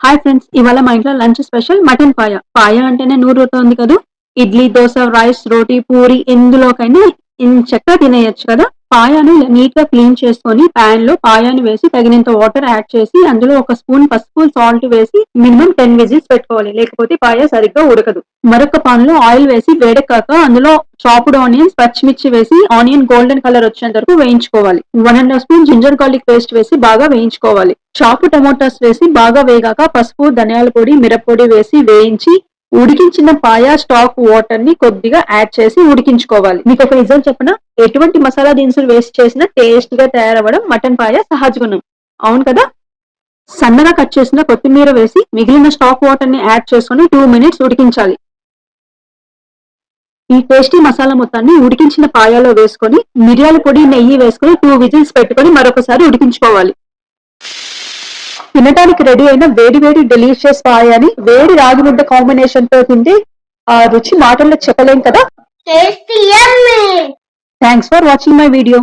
Hi friends ఇవాళ మా ఇంట్లో లంచ్ స్పెషల్ మటన్ పాయ. పాయ అంటేనే నూరుతోంది కదా? ఇడ్లీ దోశ రైస్ రోటీ పూరి ఎందులోకైనా చక్కగా తినేయచ్చు కదా? పాయాను నీట్గా క్లీన్ చేసుకొని పాన్లో పాయాను వేసి తగినంత వాటర్ యాడ్ చేసి అందులో ఒక స్పూన్ పసుపు సాల్ట్ వేసి మినిమం టెన్ విజిల్స్ పెట్టుకోవాలి. లేకపోతే పాయ సరిగ్గా ఉడకదు. మరొక పాన్లో ఆయిల్ వేసి వేడెక్కాక అందులో చాప్డ్ ఆనియన్స్ పచ్చిమిర్చి వేసి ఆనియన్ గోల్డెన్ కలర్ వచ్చేంత వరకు వేయించుకోవాలి. One and half spoon ginger garlic paste వేసి బాగా వేయించుకోవాలి. చాపు టమోటాస్ వేసి బాగా వేగాక పసుపు ధనియాల పొడి మిరప్పొడి వేసి వేయించి ఉడికించిన పాయ స్టాక్ వాటర్ని కొద్దిగా యాడ్ చేసి ఉడికించుకోవాలి. మీకు ఒక రిజల్ట్ చెప్పిన? ఎటువంటి మసాలా దినుసులు వేస్ట్ చేసినా టేస్ట్గా తయారవ్వడం మటన్ పాయ సహజ గుణం అవును కదా? సన్నగా కట్ చేసిన కొత్తిమీర వేసి మిగిలిన స్టాక్ వాటర్ని యాడ్ చేసుకుని టూ మినిట్స్ ఉడికించాలి. ఈ టేస్టీ మసాలా మొత్తాన్ని ఉడికించిన పాయాలో వేసుకొని మిరియాల పొడి నెయ్యి వేసుకొని టూ విజిల్స్ పెట్టుకొని మరొకసారి ఉడికించుకోవాలి. తినడానికి రెడీ అయిన వేడి వేడి డెలిషియస్ పాయాని వేడి రాగి ముద్ద కాంబినేషన్తో తింటే ఆ రుచి మాటల్లో చెప్పలేం కదా! Thanks for watching my video